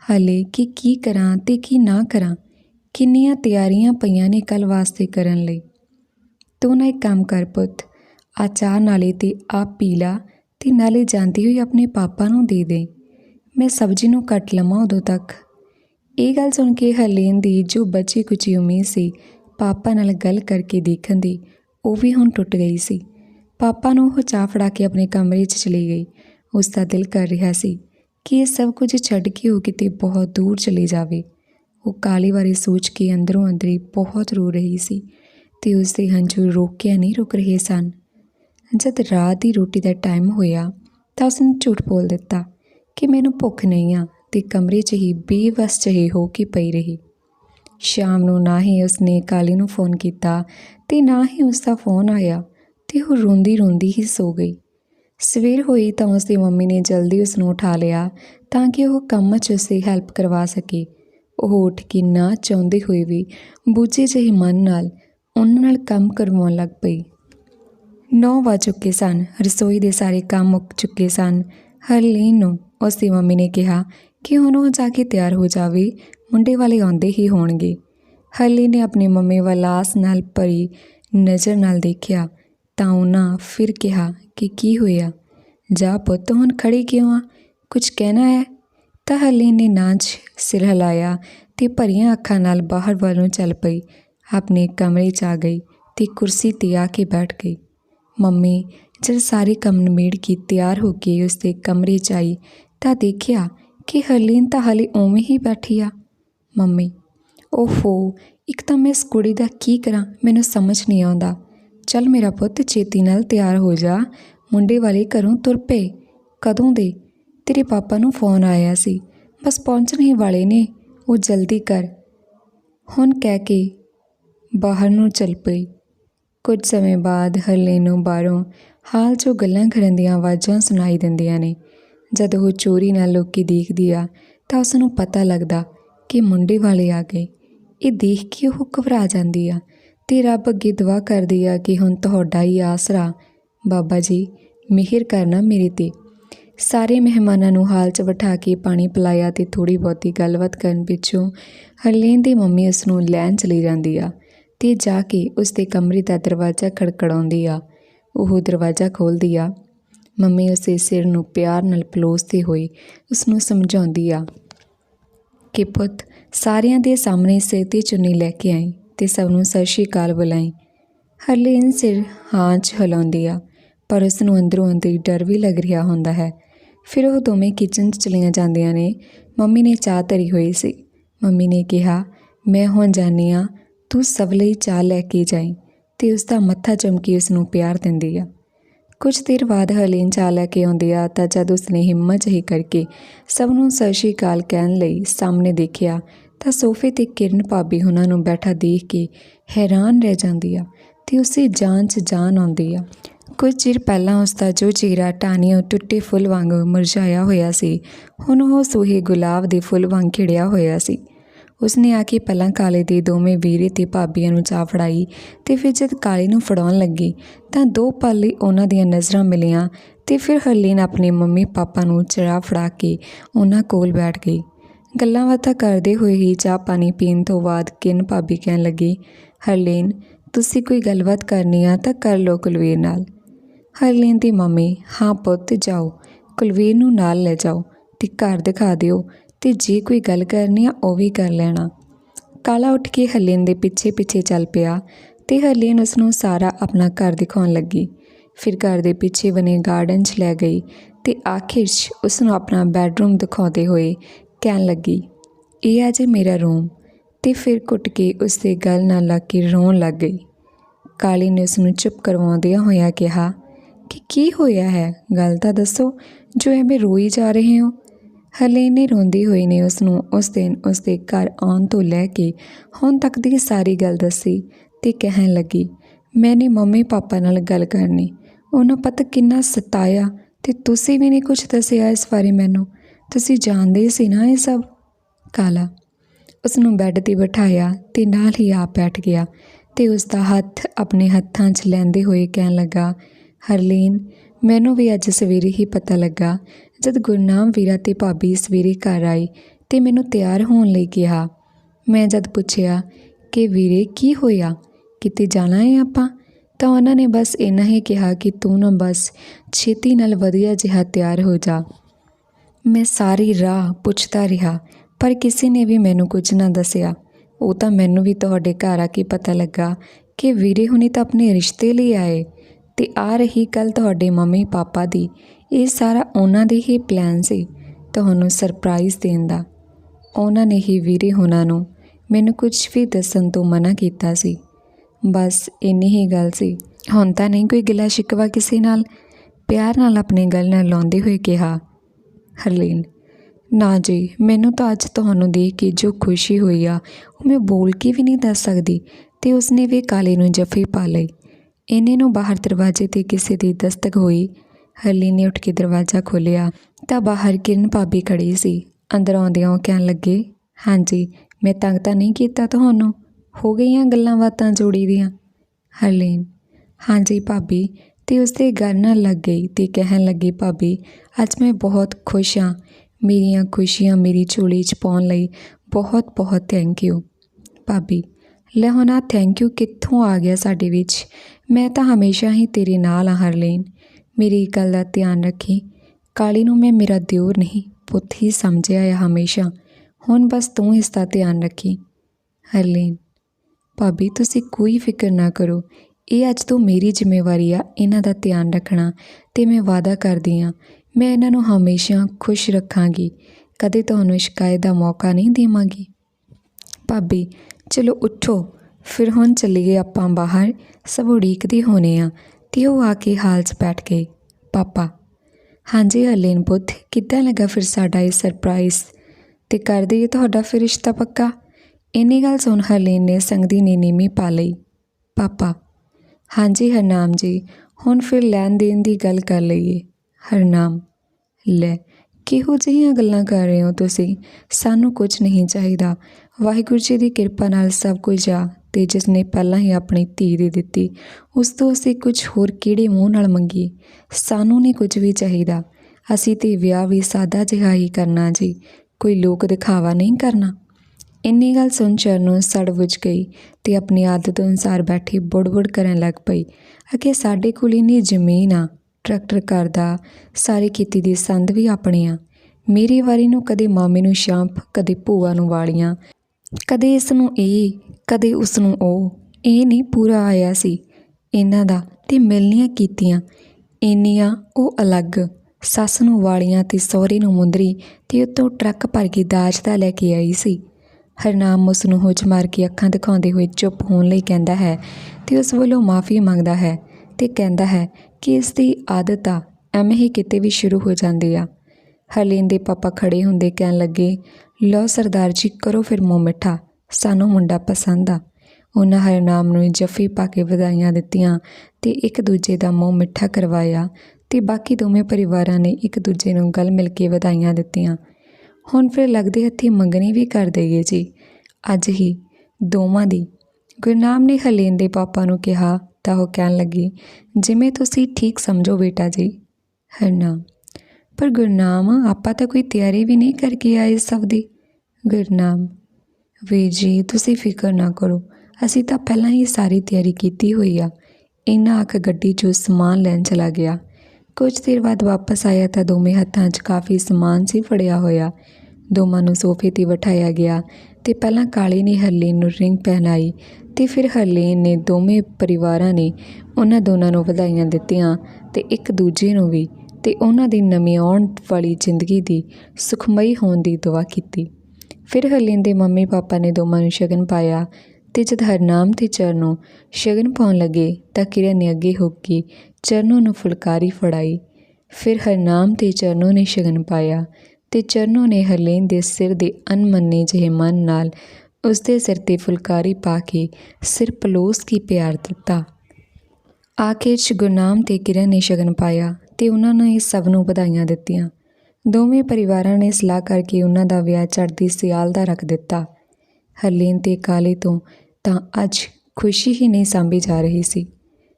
ਹਲੇ ਕਿ ਕੀ ਕਰਾਂ ਤੇ ਕੀ ਨਾ ਕਰਾਂ, ਕਿੰਨੀਆਂ ਤਿਆਰੀਆਂ ਪਈਆਂ ਨੇ ਕੱਲ ਵਾਸਤੇ ਕਰਨ ਲਈ। ਤੂੰ ਨਾ ਇੱਕ ਕੰਮ ਕਰ ਪੁੱਤ ਆ ਚਾਹ ਨਾਲੇ ਤੇ ਆਪ ਪੀ ਲਾ ਤੇ ਨਾਲੇ ਜਾਂਦੀ ਹੋਈ ਆਪਣੇ ਪਾਪਾ ਨੂੰ ਦੇ ਦੇ। ਮੈਂ ਸਬਜ਼ੀ ਨੂੰ ਕੱਟ ਲਵਾਂ ਉਦੋਂ ਤੱਕ। ਇਹ ਗੱਲ ਸੁਣ ਕੇ ਹਰਲੀਨ ਦੀ ਜੋ ਬਚੀ ਕੁਚੀ ਉਮੀਦ ਸੀ, ਪਾਪਾ ਨਾਲ ਗੱਲ ਕਰਕੇ ਦੇਖਣ ਦੀ, ਉਹ ਵੀ ਹੁਣ ਟੁੱਟ ਗਈ ਸੀ। ਪਾਪਾ ਨੂੰ ਉਹ ਚਾਹ ਫੜਾ ਕੇ ਆਪਣੇ ਕਮਰੇ 'ਚ ਚਲੀ ਗਈ। ਉਸ ਦਾ ਦਿਲ ਕਰ ਰਿਹਾ ਸੀ ਕਿ ਇਹ ਸਭ ਕੁਝ ਛੱਡ ਕੇ ਉਹ ਕਿਤੇ ਬਹੁਤ ਦੂਰ ਚਲੀ ਜਾਵੇ। ਉਹ ਕਾਲੀ ਬਾਰੇ ਸੋਚ ਕੇ ਅੰਦਰੋਂ ਅੰਦਰੀ ਬਹੁਤ ਰੋ ਰਹੀ ਸੀ ਤੇ ਉਸ ਦੇ ਹੰਝੂ ਰੋਕਿਆ ਨਹੀਂ ਰੁਕ ਰਹੇ ਸਨ। ਜਦ ਰਾਤ ਦੀ ਰੋਟੀ ਦਾ ਟਾਈਮ ਹੋਇਆ ਤਾਂ ਉਸਨੇ ਝੂਠ ਬੋਲ ਦਿੱਤਾ। ਕਿ ਮੈਨੂੰ ਭੁੱਖ ਨਹੀਂ ਆ ਤੇ ਕਮਰੇ 'ਚ ਹੀ ਬੇਵਸ ਜਿਹੀ ਹੋ ਕੇ ਪਈ ਰਹੀ। ਸ਼ਾਮ ਨੂੰ ਨਾ ਹੀ ਉਸਨੇ ਕਾਲੀ ਨੂੰ ਫੋਨ ਕੀਤਾ ਤੇ ਨਾ ਹੀ ਉਸਦਾ ਫੋਨ ਆਇਆ ਤੇ ਉਹ ਰੋਂਦੀ ਰੋਂਦੀ ਹੀ ਸੋ ਗਈ। ਸਵੇਰ ਹੋਈ ਤਾਂ ਉਸਦੀ ਮੰਮੀ ਨੇ ਜਲਦੀ ਉਸ ਨੂੰ ਉਠਾ ਲਿਆ ਤਾਂ ਕਿ ਉਹ ਕੰਮ 'ਚ ਉਸਦੀ ਹੈਲਪ ਕਰਵਾ ਸਕੇ। ਉਹ ਉੱਠ ਕੇ ਨਾ ਚਾਹੁੰਦੇ ਹੋਏ ਵੀ ਬੂਝੇ ਜਿਹੇ ਮਨ ਨਾਲ ਉਹਨਾਂ ਨਾਲ ਕੰਮ ਕਰਵਾਉਣ ਲੱਗ ਪਈ। ਨੌ ਵੱਜ ਚੁੱਕੇ ਸਨ, ਰਸੋਈ ਦੇ ਸਾਰੇ ਕੰਮ ਮੁੱਕ ਚੁੱਕੇ ਸਨ। ਹਰਲੀਨ ਨੂੰ ਉਸ ਦੀ ਮੰਮੀ ਨੇ ਕਿਹਾ ਕਿ ਹੁਣ ਉਹ ਜਾ ਕੇ ਤਿਆਰ ਹੋ ਜਾਵੇ, ਮੁੰਡੇ ਵਾਲੇ ਆਉਂਦੇ ਹੀ ਹੋਣਗੇ। ਹਰਲੀਨ ਨੇ ਆਪਣੀ ਮੰਮੀ ਵੱਲ ਆਸ ਨਾਲ ਭਰੀ ਨਜ਼ਰ ਨਾਲ ਦੇਖਿਆ, ਤਾਂ ਉਹਨਾਂ ਫਿਰ ਕਿਹਾ ਕਿ ਕੀ ਹੋਇਆ? ਜਾ ਪੁੱਤ, ਹੁਣ ਖੜੀ ਕਿਉਂ ਆ? ਕੁਝ ਕਹਿਣਾ ਹੈ? ਤਾਂ ਹਰਲੀਨ ਨੇ ਨਾਚ ਸਿਰ ਹਿਲਾਇਆ ਤੇ ਭਰੀਆਂ ਅੱਖਾਂ ਨਾਲ ਬਾਹਰ ਵੱਲ ਨੂੰ ਚੱਲ ਪਈ। ਆਪਣੇ ਕਮਰੇ 'ਚ ਆ ਗਈ ਤੇ ਕੁਰਸੀ ਤੇ ਆ ਕੇ ਬੈਠ ਗਈ। ਮੰਮੀ, ਜਦ ਸਾਰੇ ਕੰਮ ਨਿਮੇੜ ਕੇ ਤਿਆਰ ਹੋ ਕੇ ਉਸ ਦੇ ਕਮਰੇ 'ਚ ਆਈ ਤਾਂ ਦੇਖਿਆ ਕਿ ਹਰਲੀਨ ਤਾਂ ਹਾਲੇ ਉਵੇਂ ਹੀ ਬੈਠੀ ਆ। ਮੰਮੀ, ਓਹੋ, ਇੱਕ ਤਾਂ ਮੈਂ ਇਸ ਕੁੜੀ ਦਾ ਕੀ ਕਰਾਂ, ਮੈਨੂੰ ਸਮਝ ਨਹੀਂ ਆਉਂਦਾ। ਚੱਲ ਮੇਰਾ ਪੁੱਤ ਛੇਤੀ ਨਾਲ ਤਿਆਰ ਹੋ ਜਾ, ਮੁੰਡੇ ਵਾਲੇ ਘਰੋਂ ਤੁਰ ਪਏ। ਕਦੋਂ ਦੇ? ਤੇਰੇ ਪਾਪਾ ਨੂੰ ਫੋਨ ਆਇਆ ਸੀ। ਬਸ ਪਹੁੰਚਣ ਹੀ ਵਾਲੇ ਨੇ, ਉਹ ਜਲਦੀ ਕਰ। ਹੁਣ ਕਹਿ ਕੇ ਬਾਹਰ ਨੂੰ ਚੱਲ ਪਈ। ਕੁਝ ਸਮੇਂ ਬਾਅਦ ਹਰਲੇ ਨੂੰ ਬਾਹਰੋਂ ਹਾਲ 'ਚੋਂ ਗੱਲਾਂ ਕਰਨ ਦੀਆਂ ਆਵਾਜ਼ਾਂ ਸੁਣਾਈ ਦਿੰਦੀਆਂ ਨੇ। ਜਦ ਉਹ ਚੋਰੀ ਨਾਲ ਲੋਕੀ ਦੇਖਦੀ ਆ, ਤਾਂ ਉਸ ਨੂੰ ਪਤਾ ਲੱਗਦਾ ਕਿ ਮੁੰਡੇ ਵਾਲੇ ਆ ਗਏ। ਇਹ ਦੇਖ ਕੇ ਉਹ ਘਬਰਾ ਜਾਂਦੀ ਆ ਤੇ ਰੱਬ ਅੱਗੇ ਦੁਆ ਕਰਦੀ ਆ ਕਿ ਹੁਣ ਤੁਹਾਡਾ ਹੀ ਆਸਰਾ। ਬਾਬਾ ਜੀ, ਮਿਹਰ ਕਰਨਾ ਮੇਰੇ ਤੇ। ਸਾਰੇ ਮਹਿਮਾਨਾਂ ਨੂੰ ਹਾਲ 'ਚ ਬਿਠਾ ਕੇ ਪਾਣੀ ਪਿਲਾਇਆ ਤੇ ਥੋੜੀ ਬਹੁਤੀ ਗੱਲਬਾਤ ਕਰਨ ਪਿੱਛੋਂ ਹਰਲੀਨ ਦੀ ਮੰਮੀ ਉਸ ਨੂੰ ਲੈਣ ਚਲੀ ਜਾਂਦੀ ਆ ਤੇ ਜਾ ਕੇ ਉਸ ਦੇ ਕਮਰੇ ਦਾ ਦਰਵਾਜ਼ਾ ਖੜਕੜਾਉਂਦੀ ਆ। ਉਹ ਦਰਵਾਜ਼ਾ ਖੋਲ੍ਹਦੀ ਆ ਮੰਮੀ ਉਸੇ ਸਿਰ ਨੂੰ ਪਿਆਰ ਨਾਲ ਪਲੋਸਦੇ ਹੋਏ ਉਸ ਨੂੰ ਸਮਝਾਉਂਦੀ ਆ, ਕਿ ਪੁੱਤ, ਸਾਰਿਆਂ ਦੇ ਸਾਹਮਣੇ ਸਿਰ ਤੇ ਚੁੰਨੀ ਲੈ ਕੇ ਆਈ ਤੇ ਸਭ ਨੂੰ ਸਤਿ ਸ਼੍ਰੀ ਅਕਾਲ ਬੁਲਾਈ। ਹਰਲੀਨ ਸਿਰ ਹਾਂ 'ਚ ਹਿਲਾਉਂਦੀ ਆ, ਪਰ ਉਸ ਨੂੰ ਅੰਦਰੋਂ ਅੰਦਰ ਡਰ ਵੀ ਲੱਗ ਰਿਹਾ ਹੁੰਦਾ ਹੈ। ਫਿਰ ਉਹ ਦੋਵੇਂ ਕਿਚਨ 'ਚ ਚਲੀਆਂ ਜਾਂਦੀਆਂ ਨੇ। ਮੰਮੀ ਨੇ ਚਾਹ ਧਰੀ ਹੋਈ ਸੀ। ਮੰਮੀ ਨੇ ਕਿਹਾ, ਮੈਂ ਹੁਣ ਜਾਣੀ ਆ ਤੂੰ ਸਭ ਲਈ ਚਾਹ ਲੈ ਕੇ ਜਾਈ। ਤੇ ਉਸ ਦਾ ਮੱਥਾ ਚਮਕੀ ਉਸ ਨੂੰ ਪਿਆਰ ਦਿੰਦੀ ਆ। ਕੁਝ ਦੇਰ ਬਾਅਦ ਹਲੀਨ ਚਾਹ ਲੈ ਕੇ ਆਉਂਦੀ ਆ ਤਾਂ ਜਦ ਉਸਨੇ ਹਿੰਮਤ ਜਿਹੀ ਕਰਕੇ ਸਭ ਨੂੰ ਸਤਿ ਸ਼੍ਰੀ ਅਕਾਲ ਕਹਿਣ ਲਈ ਸਾਹਮਣੇ ਦੇਖਿਆ ਤਾਂ ਸੋਫੇ ਤੇ ਕਿਰਨ ਭਾਬੀ ਉਹਨਾਂ ਨੂੰ ਬੈਠਾ ਦੇਖ ਕੇ ਹੈਰਾਨ ਰਹਿ ਜਾਂਦੀ ਆ ਤੇ ਉਸੇ ਜਾਨ 'ਚ ਜਾਨ ਆਉਂਦੀ ਆ। ਕੁਝ ਚਿਰ ਪਹਿਲਾਂ ਉਸ ਦਾ ਜੋ ਚਿਹਰਾ ਟਾਹਣੀਆਂ ਟੁੱਟੇ ਫੁੱਲ ਵਾਂਗ ਮੁਰਝਾਇਆ ਹੋਇਆ ਸੀ, ਹੁਣ ਉਹ ਸੂਹੇ ਗੁਲਾਬ ਦੇ ਫੁੱਲ ਵਾਂਗ ਖਿੜਿਆ ਹੋਇਆ ਸੀ। ਉਸਨੇ ਆ ਕੇ ਪਹਿਲਾਂ ਕਾਲੇ ਦੇ ਦੋਵੇਂ ਵੀਰੇ ਤੇ ਭਾਬੀਆਂ ਨੂੰ ਚਾਹ ਫੜਾਈ ਤੇ ਫਿਰ ਜਦ ਕਾਲੇ ਨੂੰ ਫੜਾਉਣ ਲੱਗੀ ਤਾਂ ਦੋ ਪਲ ਲਈ ਉਹਨਾਂ ਦੀਆਂ ਨਜ਼ਰਾਂ ਮਿਲੀਆਂ ਤੇ ਫਿਰ ਹਰਲੀਨ ਆਪਣੇ ਮੰਮੀ ਪਾਪਾ ਨੂੰ ਚੜਾ ਫੜਾ ਕੇ ਉਹਨਾਂ ਕੋਲ ਬੈਠ ਗਈ। ਗੱਲਾਂ ਬਾਤਾਂ ਕਰਦੇ ਹੋਏ ਹੀ ਚਾਹ ਪਾਣੀ ਪੀਣ ਤੋਂ ਬਾਅਦ ਕਿਨ ਭਾਬੀ ਕਹਿਣ ਲੱਗੀ, ਹਰਲੀਨ, ਤੁਸੀਂ ਕੋਈ ਗੱਲਬਾਤ ਕਰਨੀ ਆ ਤਾਂ ਕਰ ਲਓ ਕੁਲਵੀਰ ਨਾਲ। ਹਰਲੀਨ ਦੀ ਮੰਮੀ, ਹਾਂ ਪੁੱਤ, ਜਾਓ। ਕੁਲਵੀਰ ਨੂੰ ਨਾਲ ਲੈ ਜਾਓ ਤੇ ਘਰ ਦਿਖਾ ਦਿਓ ਤੇ ਜੇ ਕੋਈ ਗੱਲ ਕਰਨੀ ਆ, ਉਹ ਵੀ ਕਰ ਲੈਣਾ। ਕਾਲਾ ਉੱਠ ਕੇ ਹਲੇਨ ਦੇ ਪਿੱਛੇ ਪਿੱਛੇ ਚੱਲ ਪਿਆ ਤੇ ਹਲੇਨ ਉਸ ਨੂੰ ਸਾਰਾ ਆਪਣਾ ਘਰ ਦਿਖਾਉਣ ਲੱਗੀ। ਫਿਰ ਘਰ ਦੇ ਪਿੱਛੇ ਬਣੇ ਗਾਰਡਨ 'ਚ ਲੈ ਗਈ ਤੇ ਆਖਿਰ 'ਚ ਉਸ ਨੂੰ ਆਪਣਾ ਬੈੱਡਰੂਮ ਦਿਖਾਉਂਦੇ ਹੋਏ ਕਹਿਣ ਲੱਗੀ, ਇਹ ਆ ਜੇ ਮੇਰਾ ਰੂਮ ਤੇ ਫਿਰ ਕੁੱਟ ਕੇ ਉਸ ਦੇ ਗਲ ਨਾਲ ਲੱਗ ਕੇ ਰੋਣ ਲੱਗ ਗਈ। ਕਾਲੀ ਨੇ ਉਸ ਨੂੰ ਚੁੱਪ ਕਰਵਾਉਂਦਿਆਂ ਹੋਇਆਂ ਕਿਹਾ, ਕਿ ਕੀ ਹੋਇਆ ਹੈ? ਗੱਲ ਤਾਂ ਦੱਸੋ, ਜੋ ਐਵੇਂ ਰੋਈ ਜਾ ਰਹੇ ਹੋ? ਹਲੇ ਨੇ ਰੋਂਦੀ ਹੋਈ ਨੇ ਉਸ ਨੂੰ ਉਸ ਦਿਨ ਉਸ ਦੇ ਘਰ ਆਉਣ ਤੋਂ ਲੈ ਕੇ ਹੁਣ ਤੱਕ ਦੀ ਸਾਰੀ ਗੱਲ ਦੱਸੀ ਤੇ ਕਹਿਣ ਲੱਗੀ, ਮੈਨੇ ਮੰਮੀ ਪਾਪਾ ਨਾਲ ਗੱਲ ਕਰਨੀ। ਉਹਨਾਂ ਪਤਾ ਕਿੰਨਾ ਸਤਾਇਆ ਤੇ ਤੁਸੀਂ ਵੀ ਨਹੀਂ ਕੁਝ ਦੱਸਿਆ ਇਸ ਬਾਰੇ ਮੈਨੂੰ। ਤੁਸੀਂ ਜਾਣਦੇ ਸੀ ਨਾ ਇਹ ਸਭ? ਕਾਲਾ। ਉਸ ਨੂੰ ਬੈੱਡ ਤੇ ਬਿਠਾਇਆ ਤੇ ਨਾਲ ਹੀ ਆਪ ਬੈਠ ਗਿਆ ਤੇ ਉਸ ਦਾ ਹੱਥ ਆਪਣੇ ਹੱਥਾਂ 'ਚ ਲੈਂਦੇ ਹੋਏ ਕਹਿਣ ਲੱਗਾ, ਹਰਲੀਨ, ਮੈਨੂੰ ਵੀ ਅੱਜ ਸਵੇਰੇ ਹੀ ਪਤਾ ਲੱਗਾ ਜਦ ਗੁਰਨਾਮ ਵੀਰਾ ਤੇ ਭਾਬੀ ਸਵੇਰੇ ਘਰ ਆਈ ਤੇ ਮੈਨੂੰ ਤਿਆਰ ਹੋਣ ਲਈ ਕਿਹਾ, ਮੈਂ ਜਦ ਪੁੱਛਿਆ ਕਿ ਵੀਰੇ ਕੀ ਹੋਇਆ, ਕਿਤੇ ਜਾਣਾ ਹੈ ਆਪਾਂ? ਤਾਂ ਉਹਨਾਂ ਨੇ ਬਸ ਇੰਨਾ ਹੀ ਕਿਹਾ ਕਿ ਤੂੰ ਨਾ ਬਸ ਛੇਤੀ ਨਾਲ ਵਧੀਆ ਜਿਹਾ ਤਿਆਰ ਹੋ ਜਾ। ਮੈਂ ਸਾਰੀ ਰਾਹ ਪੁੱਛਦਾ ਰਿਹਾ, ਪਰ ਕਿਸੇ ਨੇ ਵੀ ਮੈਨੂੰ ਕੁਝ ਨਾ ਦੱਸਿਆ। ਉਹ ਤਾਂ ਮੈਨੂੰ ਵੀ ਤੁਹਾਡੇ ਘਰ ਆ ਕੇ ਪਤਾ ਲੱਗਾ ਕਿ ਵੀਰੇ ਹੁਣੀ ਤਾਂ ਆਪਣੇ ਰਿਸ਼ਤੇ ਲਈ ਆਏ ਤੇ ਆ ਰਹੀ ਕੱਲ ਤੁਹਾਡੇ ਮੰਮੀ ਪਾਪਾ ਦੀ ਇਹ ਸਾਰਾ ਉਹਨਾਂ ਦੇ ਹੀ ਪਲਾਨ ਸੀ, ਤੁਹਾਨੂੰ ਸਰਪ੍ਰਾਈਜ਼ ਦੇਣ ਦਾ। ਉਹਨਾਂ ਨੇ ਹੀ ਵੀਰੇ ਹੁਣਾਂ ਨੂੰ ਮੈਨੂੰ ਕੁਝ ਵੀ ਦੱਸਣ ਤੋਂ ਮਨਾ ਕੀਤਾ ਸੀ। ਬਸ ਇੰਨੀ ਹੀ ਗੱਲ ਸੀ। ਹੁਣ ਤਾਂ ਨਹੀਂ ਕੋਈ ਗਿਲਾ ਸ਼ਿਕਵਾ ਕਿਸੇ ਨਾਲ, ਪਿਆਰ ਨਾਲ ਆਪਣੇ ਗੱਲ ਨਾਲ ਲਾਉਂਦੇ ਹੋਏ ਕਿਹਾ, ਹਰਲੀਨ, ਨਾ ਜੀ, ਮੈਨੂੰ ਤਾਂ ਅੱਜ ਤੁਹਾਨੂੰ ਦੇਖ ਕੇ ਜੋ ਖੁਸ਼ੀ ਹੋਈ ਆ, ਉਹ ਮੈਂ ਬੋਲ ਕੇ ਵੀ ਨਹੀਂ ਦੱਸ ਸਕਦੀ ਤੇ ਉਸਨੇ ਵੀ ਕਾਲੇ ਨੂੰ ਜੱਫੀ ਪਾ ਲਈ ਇਹਨੇ ਨੂੰ ਬਾਹਰ ਦਰਵਾਜ਼ੇ ਤੇ ਕਿਸੇ ਦੀ ਦਸਤਕ ਹੋਈ ਹਰਲੀਨ ਨੇ ਉੱਠ ਕੇ ਦਰਵਾਜ਼ਾ ਖੋਲ੍ਹਿਆ ਤਾਂ ਬਾਹਰ ਕਿਰਨ ਭਾਬੀ ਖੜੀ ਸੀ। ਅੰਦਰ ਆਉਂਦਿਆਂ ਉਹ ਕਹਿਣ ਲੱਗੇ, ਹਾਂਜੀ, ਮੈਂ ਤੰਗ ਤਾਂ ਨਹੀਂ ਕੀਤਾ ਤੁਹਾਨੂੰ? ਹੋ ਗਈਆਂ ਗੱਲਾਂ ਬਾਤਾਂ ਜੋੜੀ ਦੀਆਂ? ਹਰਲੀਨ ਹਾਂਜੀ ਭਾਬੀ। ਤੇ ਉਸਦੇ ਗੱਲ ਨਾਲ ਲੱਗ ਗਈ ਤੇ ਕਹਿਣ ਲੱਗੀ, ਭਾਬੀ, ਅੱਜ ਮੈਂ ਬਹੁਤ ਖੁਸ਼ ਹਾਂ। ਮੇਰੀਆਂ ਖੁਸ਼ੀਆਂ ਮੇਰੀ ਝੋਲੀ 'ਚ ਪਾਉਣ ਲਈ ਬਹੁਤ ਬਹੁਤ ਥੈਂਕ ਯੂ ਭਾਬੀ, ਲੈ ਹੁਣ ਆਹ ਥੈਂਕ ਯੂ ਕਿੱਥੋਂ ਆ ਗਿਆ ਸਾਡੇ ਵਿੱਚ? ਮੈਂ ਤਾਂ ਹਮੇਸ਼ਾ ਹੀ ਤੇਰੇ ਨਾਲ ਆ ਹਰਲੀਨ ਮੇਰੀ ਇੱਕ ਗੱਲ ਦਾ ਧਿਆਨ ਰੱਖੀ। ਕਾਲੀ ਨੂੰ ਮੈਂ ਮੇਰਾ ਦਿਓਰ ਨਹੀਂ, ਪੁੱਤ ਹੀ ਸਮਝਿਆ ਆ ਹਮੇਸ਼ਾ। ਹੁਣ ਬਸ ਤੂੰ ਇਸ ਦਾ ਧਿਆਨ ਰੱਖੀ। ਹਰਲੀਨ, ਭਾਬੀ, ਤੁਸੀਂ ਕੋਈ ਫਿਕਰ ਨਾ ਕਰੋ। ਇਹ ਅੱਜ ਤੋਂ ਮੇਰੀ ਜ਼ਿੰਮੇਵਾਰੀ ਆ ਇਹਨਾਂ ਦਾ ਧਿਆਨ ਰੱਖਣਾ ਤੇ ਮੈਂ ਵਾਅਦਾ ਕਰਦੀ ਆ। ਮੈਂ ਇਹਨਾਂ ਨੂੰ ਹਮੇਸ਼ਾ ਖੁਸ਼ ਰੱਖਾਂਗੀ। ਕਦੇ ਤੁਹਾਨੂੰ ਸ਼ਿਕਾਇਤ ਦਾ ਮੌਕਾ ਨਹੀਂ ਦੇਵਾਂਗੀ। ਭਾਬੀ, ਚਲੋ ਉੱਠੋ। ਫਿਰ ਹੁਣ ਚੱਲੀਏ ਆਪਾਂ ਬਾਹਰ। ਸਭ ਉਡੀਕਦੇ ਹੋਣੇ ਆ। ਤੇ ਉਹ ਆ ਕੇ ਹਾਲ 'ਚ ਬੈਠ ਗਏ ਪਾਪਾ, ਹਾਂਜੀ ਹਰਲੀਨ ਪੁੱਤ, ਕਿੱਦਾਂ ਲੱਗਾ ਫਿਰ ਸਾਡਾ ਇਹ ਸਰਪ੍ਰਾਈਜ਼ ਤੇ ਕਰ ਦਈਏ ਤੁਹਾਡਾ ਫਿਰ ਰਿਸ਼ਤਾ ਪੱਕਾ? ਇੰਨੀ ਗੱਲ ਸੁਣ ਹਰਲੀਨ ਨੇ ਸੰਗਦੀ ਨੇ ਨੀਮੀ ਪਾ ਲਈ। ਪਾਪਾ, ਹਾਂਜੀ ਹਰਨਾਮ ਜੀ, ਹੁਣ ਫਿਰ ਲੈਣ ਦੇਣ ਦੀ ਗੱਲ ਕਰ ਲਈਏ। ਹਰਨਾਮ, ਲੈ, ਕਿਹੋ ਜਿਹੀਆਂ ਗੱਲਾਂ ਕਰ ਰਹੇ ਹੋ ਤੁਸੀਂ? ਸਾਨੂੰ ਕੁਝ ਨਹੀਂ ਚਾਹੀਦਾ। ਵਾਹਿਗੁਰੂ ਜੀ ਦੀ ਕਿਰਪਾ ਨਾਲ ਸਭ ਕੁਝ ਆ। ਤੇ ਜਿਸ ਨੇ ਪਹਿਲਾਂ ਹੀ ਆਪਣੀ ਧੀ ਦੇ ਦਿੱਤੀ, ਉਸ ਤੋਂ ਅਸੀਂ ਕੁਝ ਹੋਰ ਕਿਹੜੇ ਮੂੰਹ ਨਾਲ ਮੰਗੀਏ? ਸਾਨੂੰ ਨਹੀਂ ਕੁਝ ਵੀ ਚਾਹੀਦਾ। ਅਸੀਂ ਤੇ ਵਿਆਹ ਵੀ ਸਾਦਾ ਜਿਹਾ ਹੀ ਕਰਨਾ ਜੀ। ਕੋਈ ਲੋਕ ਦਿਖਾਵਾ ਨਹੀਂ ਕਰਨਾ। ਇੰਨੀ ਗੱਲ ਸੁਣ ਚਰਨੋਂ ਸੜ ਬੁਝ ਗਈ ਤੇ ਆਪਣੀ ਆਦਤ ਅਨੁਸਾਰ ਬੈਠੀ ਬੁੜਬੁੜ ਕਰਨ ਲੱਗ ਪਈ। ਅਕੇ ਸਾਡੇ ਕੋਲ ਇੰਨੀ ਜ਼ਮੀਨ ਆ, ਟਰੈਕਟਰ ਕਰਦਾ ਸਾਰੇ ਖੇਤੀ ਦੀ ਸੰਦ ਵੀ ਆਪਣੇ ਆ। ਮੇਰੀ ਵਾਰੀ ਨੂੰ ਕਦੇ ਮਾਮੇ ਨੂੰ ਸ਼ਾਂਪ, ਕਦੇ ਭੂਆ ਨੂੰ ਵਾਲੀਆਂ ਕਦੇ ਇਸ ਨੂੰ ਇਹ ਕਦੇ ਉਸ ਨੂੰ ਉਹ ਇਹ ਨਹੀਂ ਪੂਰਾ ਆਇਆ ਸੀ। ਇਹਨਾਂ ਦਾ ਤੇ ਮਿਲਣੀਆਂ ਕੀਤੀਆਂ। ਇੰਨੀਆਂ ਉਹ ਅਲੱਗ ਸੱਸ ਨੂੰ ਵਾਲੀਆਂ ਤੇ ਸਹੁਰੇ ਨੂੰ ਮੁੰਦਰੀ ਤੇ ਉਤੋਂ ਟਰੱਕ ਭਰ ਕੇ ਦਾਜ ਦਾ ਲੈ ਕੇ ਆਈ ਸੀ। ਹਰਨਾਮ ਉਸ ਨੂੰ ਹੁੱਜ ਮਾਰ ਕੇ ਅੱਖਾਂ ਦਿਖਾਉਂਦੇ ਹੋਏ ਚੁੱਪ ਹੋਣ ਲਈ ਕਹਿੰਦਾ ਹੈ ਤੇ ਉਸ ਵੱਲੋਂ ਮਾਫੀ ਮੰਗਦਾ ਹੈ ਤੇ ਕਹਿੰਦਾ ਹੈ ਕਿ ਇਸ ਦੀ ਆਦਤ ਆ, ਐਵੇਂ ਹੀ ਕਿਤੇ ਵੀ ਸ਼ੁਰੂ ਹੋ ਜਾਂਦੀ ਆ। ਹਰਲੀਨ ਦੇ ਪਾਪਾ ਖੜੇ ਹੁੰਦੇ ਕਹਿਣ ਲੱਗੇ, ਲਓ ਸਰਦਾਰ ਜੀ, ਕਰੋ ਫਿਰ ਮੂੰਹ ਮਿੱਠਾ। ਸਾਨੂੰ ਮੁੰਡਾ ਪਸੰਦ ਆ। ਉਹਨਾਂ ਹਰਨਾਮ ਨੂੰ ਜੱਫੀ ਪਾ ਕੇ ਵਧਾਈਆਂ ਦਿੱਤੀਆਂ ਤੇ ਇੱਕ ਦੂਜੇ ਦਾ ਮੂੰਹ ਮਿੱਠਾ ਕਰਵਾਇਆ ਤੇ ਬਾਕੀ ਦੋਵੇਂ ਪਰਿਵਾਰਾਂ ਨੇ ਇੱਕ ਦੂਜੇ ਨੂੰ ਗਲ ਮਿਲ ਕੇ ਵਧਾਈਆਂ ਦਿੱਤੀਆਂ। ਹੁਣ ਫਿਰ ਲੱਗਦੇ ਹੱਥੀ ਮੰਗਣੀ ਵੀ ਕਰ ਦੇਈਏ ਜੀ। ਅੱਜ ਹੀ ਦੋਵਾਂ ਦੀ ਗੁਰਨਾਮ ਨੇ ਹਲੇਨ ਦੇ ਪਾਪਾ ਨੂੰ ਕਿਹਾ ਤਾਂ ਉਹ ਕਹਿਣ ਲੱਗੀ, ਜਿਵੇਂ ਤੁਸੀਂ ਠੀਕ ਸਮਝੋ ਬੇਟਾ ਜੀ। ਹਰਨਾਮ ਪਰ ਗੁਰਨਾਮ ਆਪਾਂ ਤਾਂ ਕੋਈ ਤਿਆਰੀ ਵੀ ਨਹੀਂ ਕਰਕੇ ਆਏ ਸਭ ਦੀ। ਗੁਰਨਾਮ ਵੀਰ ਜੀ, ਤੁਸੀਂ ਫਿਕਰ ਨਾ ਕਰੋ, ਅਸੀਂ ਤਾਂ ਪਹਿਲਾਂ ਹੀ ਸਾਰੀ ਤਿਆਰੀ ਕੀਤੀ ਹੋਈ ਆ। ਇਹਨਾਂ ਆਖ ਗੱਡੀ 'ਚੋਂ ਸਮਾਨ ਲੈਣ ਚਲਾ ਗਿਆ। ਕੁਝ ਦੇਰ ਬਾਅਦ ਵਾਪਸ ਆਇਆ ਤਾਂ ਦੋਵੇਂ ਹੱਥਾਂ 'ਚ ਕਾਫੀ ਸਮਾਨ ਸੀ ਫੜਿਆ ਹੋਇਆ। ਦੋਵਾਂ ਨੂੰ ਸੋਫੇ ਤੇ ਬਿਠਾਇਆ ਗਿਆ ਤੇ ਪਹਿਲਾਂ ਕਾਲੇ ਨੇ ਹਰਲੀਨ ਨੂੰ ਰਿੰਗ ਪਹਿਨਾਈ ਤੇ ਫਿਰ ਹਰਲੀਨ ਨੇ ਦੋਵੇਂ ਪਰਿਵਾਰਾਂ ਨੇ ਉਹਨਾਂ ਦੋਨਾਂ ਨੂੰ ਵਧਾਈਆਂ ਦਿੱਤੀਆਂ ਤੇ ਇੱਕ ਦੂਜੇ ਨੂੰ ਵੀ। ਤੇ ਉਹਨਾਂ ਦੀ ਨਵੀਂ ਆਉਣ ਵਾਲੀ ਜ਼ਿੰਦਗੀ ਦੀ ਸੁਖਮਈ ਹੋਣ ਦੀ ਦੁਆ ਕੀਤੀ। ਫਿਰ ਹਰਲੀਨ ਦੇ ਮੰਮੀ ਪਾਪਾ ਨੇ ਦੋਵਾਂ ਨੂੰ ਸ਼ਗਨ ਪਾਇਆ ਤੇ ਜਦ ਹਰਨਾਮ ਤੇ ਚਰਨੋ ਸ਼ਗਨ ਪਾਉਣ ਲੱਗੇ ਤਾਂ ਕਿਰਨ ਨੇ ਅੱਗੇ ਹੋ ਕੇ ਚਰਨੋ ਨੂੰ ਫੁਲਕਾਰੀ ਫੜਾਈ। ਫਿਰ ਹਰਨਾਮ ਤੇ ਚਰਨੋ ਨੇ ਸ਼ਗਨ ਪਾਇਆ ਤੇ ਚਰਨੋ ਨੇ ਹਰਲੀਨ ਦੇ ਸਿਰ ਦੇ ਅਨਮੰਨੇ ਜਿਹੇ ਮਨ ਨਾਲ ਉਸ ਦੇ ਸਿਰ ਤੇ ਫੁਲਕਾਰੀ ਪਾ ਕੇ ਸਿਰ ਪਲੋਸ ਕੀ ਪਿਆਰ ਦਿੱਤਾ। ਆਖਿਰ 'ਚ ਗੁਰਨਾਮ ਤੇ ਕਿਰਨ ਨੇ ਸ਼ਗਨ ਪਾਇਆ ਤੇ ਉਹਨਾਂ ਨੇ ਇਸ ਸਭ ਨੂੰ ਵਧਾਈਆਂ ਦਿੱਤੀਆਂ। ਦੋਵੇਂ ਪਰਿਵਾਰਾਂ ਨੇ ਸਲਾਹ ਕਰਕੇ ਉਹਨਾਂ ਦਾ ਵਿਆਹ ਚੜ੍ਹਦੀ ਸਿਆਲ ਦਾ ਰੱਖ ਦਿੱਤਾ। ਹਰਲੀਨ ਤੇ ਕਾਲੇ ਤੋਂ ਤਾਂ ਅੱਜ ਖੁਸ਼ੀ ਹੀ ਨਹੀਂ ਸਾਂਭੀ ਜਾ ਰਹੀ ਸੀ।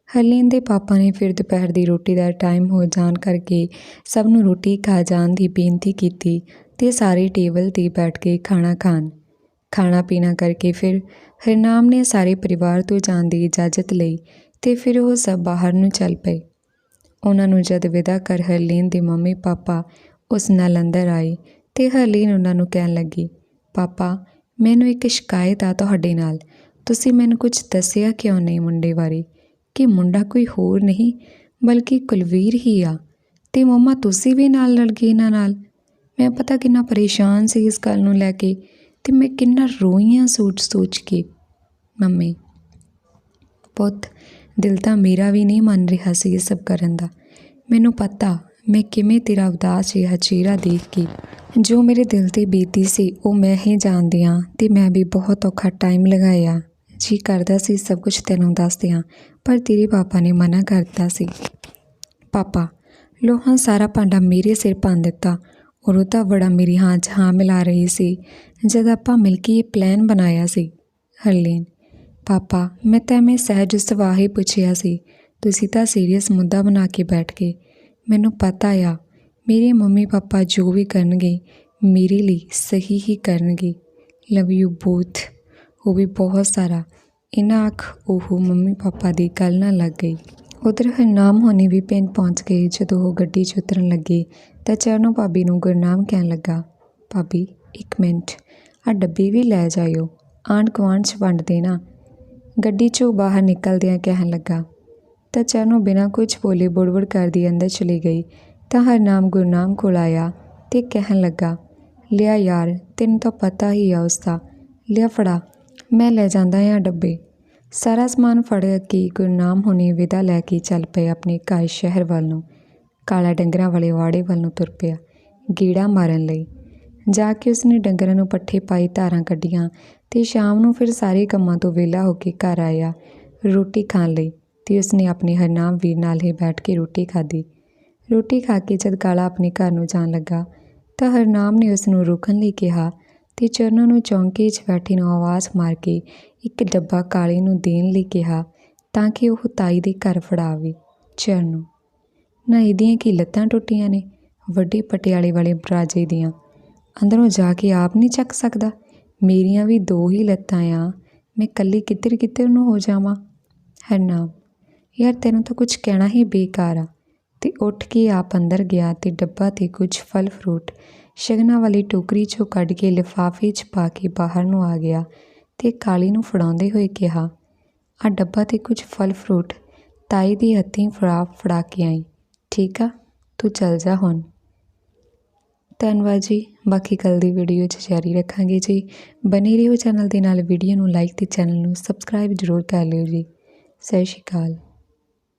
ਹਰਲੀਨ ਦੇ ਪਾਪਾ ਨੇ ਫਿਰ ਦੁਪਹਿਰ ਦੀ ਰੋਟੀ ਦਾ ਟਾਈਮ ਹੋ ਜਾਣ ਕਰਕੇ ਸਭ ਨੂੰ ਰੋਟੀ ਖਾ ਜਾਣ ਦੀ ਬੇਨਤੀ ਕੀਤੀ ਤੇ ਸਾਰੇ ਟੇਬਲ ਤੇ ਬੈਠ ਕੇ ਖਾਣਾ ਖਾਣ। ਖਾਣਾ ਪੀਣਾ ਕਰਕੇ ਫਿਰ ਹਰਨਾਮ ਨੇ ਸਾਰੇ ਪਰਿਵਾਰ ਤੋਂ ਜਾਣ ਦੀ ਇਜਾਜ਼ਤ ਲਈ ਤੇ ਫਿਰ ਉਹ ਸਭ ਬਾਹਰ ਨੂੰ ਚੱਲ ਪਏ। ਉਹਨਾਂ ਨੂੰ ਜਦ ਵਿਦਾ ਕਰ ਹਰਲੀਨ ਦੇ ਮੰਮੀ ਪਾਪਾ ਉਸ ਨਾਲ ਅੰਦਰ ਆਏ ਤੇ ਹਰਲੀਨ ਉਹਨਾਂ ਨੂੰ ਕਹਿਣ ਲੱਗੀ, ਪਾਪਾ, ਮੈਨੂੰ ਇੱਕ ਸ਼ਿਕਾਇਤ ਆ ਤੁਹਾਡੇ ਨਾਲ। ਤੁਸੀਂ ਮੈਨੂੰ ਕੁਝ ਦੱਸਿਆ ਕਿਉਂ ਨਹੀਂ ਮੁੰਡੇ ਬਾਰੇ? ਕਿ ਮੁੰਡਾ ਕੋਈ ਹੋਰ ਨਹੀਂ, ਬਲਕਿ ਕੁਲਵੀਰ ਹੀ ਆ। ਤੇ ਮੰਮਾ, ਤੁਸੀਂ ਵੀ ਨਾਲ ਲੜ ਗਏ ਇਹਨਾਂ ਨਾਲ? ਮੈਂ ਪਤਾ ਕਿੰਨਾ ਪਰੇਸ਼ਾਨ ਸੀ ਇਸ ਗੱਲ ਨੂੰ ਲੈ ਕੇ ਤੇ ਮੈਂ ਕਿੰਨਾ ਰੋਈਆਂ ਸੋਚ ਸੋਚ ਕੇ। ਮੰਮੀ, ਪੁੱਤ ਦਿਲ ਤਾਂ ਮੇਰਾ ਵੀ ਨਹੀਂ ਮੰਨ ਰਿਹਾ ਸੀ ਇਹ ਸਭ ਕਰਨ ਦਾ। ਮੈਨੂੰ ਪਤਾ ਮੈਂ ਕਿਵੇਂ ਤੇਰਾ ਉਦਾਸ ਜਿਹਾ ਚਿਹਰਾ ਦੇਖ ਕੇ ਜੋ ਮੇਰੇ ਦਿਲ ਤੇ ਬੀਤੀ ਸੀ ਉਹ ਮੈਂ ਹੀ ਜਾਣਦੀ ਹਾਂ ਤੇ ਮੈਂ ਵੀ ਬਹੁਤ ਔਖਾ ਟਾਈਮ ਲਗਾਇਆ। ਜੀ ਕਰਦਾ ਸੀ ਸਭ ਕੁਝ ਤੈਨੂੰ ਦੱਸ ਦਿਆਂ ਪਰ ਤੇਰੇ ਪਾਪਾ ਨੇ ਮਨਾ ਕਰਤਾ ਸੀ। ਪਾਪਾ, ਲੋਹਾਂ ਸਾਰਾ ਭਾਂਡਾ ਮੇਰੇ ਸਿਰ ਭੰਨ ਦਿੱਤਾ। ਔਰ ਉਹ ਤਾਂ ਬੜਾ ਮੇਰੀ ਹਾਂ 'ਚ ਹਾਂ ਮਿਲਾ ਰਹੀ ਸੀ, ਜਦ ਆਪਾਂ ਮਿਲ ਕੇ ਇਹ ਪਲਾਨ ਬਣਾਇਆ ਸੀ। ਹਰਲੀਨ ਪਾਪਾ, ਮੈਂ ਤਾਂ ਮੈਂ ਸਹਿਜ ਸਵਾਹ ਹੀ ਪੁੱਛਿਆ ਸੀ, ਤੁਸੀਂ ਤਾਂ ਸੀਰੀਅਸ ਮੁੱਦਾ ਬਣਾ ਕੇ ਬੈਠ ਗਏ। ਮੈਨੂੰ ਪਤਾ ਆ, ਮੇਰੇ ਮੰਮੀ ਪਾਪਾ ਜੋ ਵੀ ਕਰਨਗੇ, ਮੇਰੇ ਲਈ ਸਹੀ ਹੀ ਕਰਨਗੇ। ਲਵ ਯੂ ਬੋਥ ਉਹ ਵੀ ਬਹੁਤ ਸਾਰਾ। ਇਹਨਾਂ ਅੱਖ ਉਹ ਮੰਮੀ ਪਾਪਾ ਦੀ ਗੱਲ ਨਾਲ ਲੱਗ ਗਈ। ਉਧਰ ਹਰਨਾਮ ਹੋਣੀ ਵੀ ਪਿੰਡ ਪਹੁੰਚ ਗਏ, ਜਦੋਂ ਉਹ ਗੱਡੀ 'ਚ ਉਤਰਨ ਲੱਗੇ, ਤਾਂ ਚਰਨੋ ਭਾਬੀ ਨੂੰ ਗੁਰਨਾਮ ਕਹਿਣ ਲੱਗਾ, ਭਾਬੀ, ਇੱਕ ਮਿੰਟ ਆ ਡੱਬੀ ਵੀ ਲੈ ਜਾਇਓ। ਆਂਢ ਗੁਆਂਢ 'ਚ ਵੰਡ ਦੇਣਾ। ਗੱਡੀ 'ਚੋਂ ਬਾਹਰ ਨਿਕਲਦਿਆਂ ਕਹਿਣ ਲੱਗਾ, ਤਾਂ ਚਰਨੋ ਬਿਨਾਂ ਕੁਝ ਬੋਲੇ ਬੁੜਬੁੜ ਕਰਦੀ ਅੰਦਰ ਚਲੀ ਗਈ, ਤਾਂ ਹਰਨਾਮ ਗੁਰਨਾਮ ਕੋਲ ਆਇਆ ਤੇ ਕਹਿਣ ਲੱਗਾ, ਲਿਆ ਯਾਰ, ਤੈਨੂੰ ਤਾਂ ਪਤਾ ਹੀ ਆ ਉਸਦਾ, ਲਿਆ ਫੜਾ, ਮੈਂ ਲੈ ਜਾਂਦਾ ਆ ਡੱਬੇ। ਸਾਰਾ ਸਮਾਨ ਫੜ ਕੇ ਗੁਰਨਾਮ ਹੁਣੇ ਵਿਦਾ ਲੈ ਕੇ ਚੱਲ ਪਏ ਆਪਣੇ ਘਰ ਸ਼ਹਿਰ ਵੱਲ ਨੂੰ। ਕਾਲਾ ਡੰਗਰਾਂ ਵਾਲੇ ਵਾੜੇ ਵੱਲ ਨੂੰ ਤੁਰ ਪਿਆ, ਗੀੜਾ ਮਾਰਨ ਲਈ। ਜਾ ਕੇ ਉਸਨੇ ਡੰਗਰਾਂ ਨੂੰ ਪੱਠੇ ਪਾਈ ਧਾਰਾਂ ਕੱਢੀਆਂ ਤੇ ਸ਼ਾਮ ਨੂੰ ਫਿਰ ਸਾਰੇ ਕੰਮਾਂ ਤੋਂ ਵਿਹਲਾ ਹੋ ਕੇ ਘਰ ਆਇਆ ਰੋਟੀ ਖਾਣ ਲਈ ਤੇ ਉਸਨੇ ਆਪਣੇ ਹਰਨਾਮ ਵੀਰ ਨਾਲ ਹੀ ਬੈਠ ਕੇ ਰੋਟੀ ਖਾਧੀ। ਰੋਟੀ ਖਾ ਕੇ ਜਦ ਕਾਲਾ ਆਪਣੇ ਘਰ ਨੂੰ ਜਾਣ ਲੱਗਾ ਤਾਂ ਹਰਨਾਮ ਨੇ ਉਸ ਨੂੰ ਰੁਕਣ ਲਈ ਕਿਹਾ ਤੇ ਚਰਨੋਂ ਨੂੰ ਚੌਂਕੇ 'ਚ ਬੈਠੇ ਨੂੰ ਆਵਾਜ਼ ਮਾਰ ਕੇ ਇੱਕ ਡੱਬਾ ਕਾਲੇ ਨੂੰ ਦੇਣ ਲਈ ਕਿਹਾ ਤਾਂ ਕਿ ਉਹ ਤਾਈ ਦੇ ਘਰ ਫੜਾਵੇ। ਚਰਨੂ ਨਾ ਇਹਦੀਆਂ ਕੀ ਲੱਤਾਂ ਟੁੱਟੀਆਂ ਨੇ? ਵੱਡੇ ਪਟਿਆਲੇ ਵਾਲੇ ਰਾਜੇ ਦੀਆਂ। ਅੰਦਰੋਂ ਜਾ ਕੇ ਆਪ ਨਹੀਂ ਚੱਕ ਸਕਦਾ? ਮੇਰੀਆਂ ਵੀ ਦੋ ਹੀ ਲੱਤਾਂ ਆ, ਮੈਂ ਕੱਲੀ ਕਿੱਧਰ ਕਿੱਧਰ ਨੂੰ ਹੋ ਜਾਵਾਂ? ਹਰਨਾਮ, ਯਾਰ ਤੈਨੂੰ ਤਾਂ ਕੁਝ ਕਹਿਣਾ ਹੀ ਬੇਕਾਰ ਆ। ਤੇ ਉੱਠ ਕੇ ਆਪ ਅੰਦਰ ਗਿਆ ਤੇ ਡੱਬਾ ਤੇ ਕੁਝ ਫਲ ਫਰੂਟ ਸ਼ਗਨਾਂ ਵਾਲੀ ਟੋਕਰੀ 'ਚੋਂ ਕੱਢ ਕੇ ਲਿਫਾਫੇ 'ਚ ਪਾ ਕੇ ਬਾਹਰ ਨੂੰ ਆ ਗਿਆ ਤੇ ਕਾਲੀ ਨੂੰ ਫੜਾਉਂਦੇ ਹੋਏ ਕਿਹਾ, ਆ ਡੱਬਾ ਤੇ ਕੁਝ ਫਲ ਫਰੂਟ, ਤਾਈ ਦੀ ਹੱਥੀਂ ਫੜਾ ਫੜਾ ਕੇ ਆਈ। ਠੀਕ ਆ? ਤੂੰ ਚੱਲ ਜਾ ਹੁਣ। ਧੰਨਵਾਦ ਜੀ। ਬਾਕੀ ਕੱਲ ਦੀ ਵੀਡੀਓ 'ਚ ਜਾਰੀ ਰੱਖਾਂਗੇ ਜੀ। ਬਨੇ ਰਹੋ ਚੈਨਲ ਦੇ ਨਾਲ। ਵੀਡੀਓ ਨੂੰ ਲਾਈਕ ਤੇ ਚੈਨਲ ਨੂੰ ਸਬਸਕ੍ਰਾਈਬ ਜ਼ਰੂਰ ਕਰ ਲਿਓ ਜੀ। ਸਤਿ ਸ਼੍ਰੀ ਅਕਾਲ।